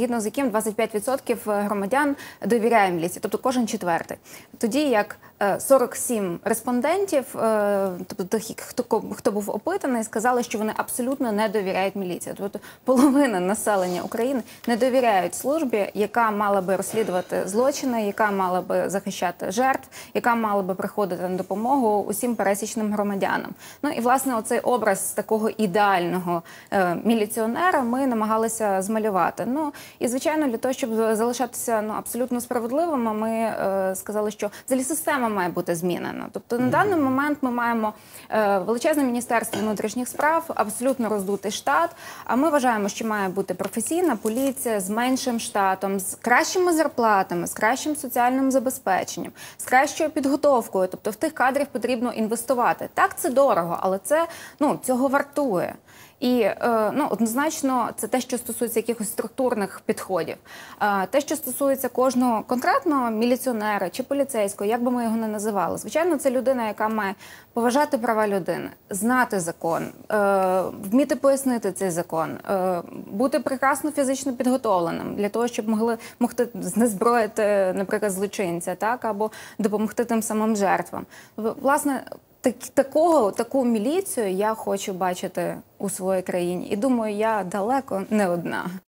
згідно з яким 25% громадян довіряє міліції, тобто кожен четвертий. Тоді як е, 47 респондентів, е, тобто тих, хто хто був опитаний, сказали, що вони абсолютно не довіряють міліції. Тобто половина населення України не довіряють службі, яка мала би розслідувати злочини, яка мала би захищати жертв, яка мала би приходити на допомогу усім пересічним громадянам. Ну і власне оцей образ такого ідеального е, міліціонера ми намагалися змалювати. Ну і звичайно, для того, щоб залишатися ну абсолютно справедливими, ми е, сказали, що взагалі система має бути змінена. Тобто на даний момент ми маємо е, величезне міністерство внутрішніх справ, абсолютно роздутий штат. А ми вважаємо, що має бути професійна поліція з меншим штатом, з кращими зарплатами, з кращим соціальним забезпеченням, з кращою підготовкою. Тобто в тих кадрів потрібно інвестувати. Так, це дорого, але це ну цього вартує. І е, ну однозначно це те, що стосується якихось структурних підходів. Е, те, що стосується кожного конкретного міліціонера чи поліцейського, як би ми його не називали, звичайно, це людина, яка має поважати права людини, знати закон, е, вміти пояснити цей закон, бути прекрасно фізично підготовленим для того, щоб могли могти знезброїти, наприклад, злочинця, так або допомогти тим самим жертвам. Власне. Так, такого таку міліцію я хочу бачити у своїй країні, і думаю, я далеко не одна.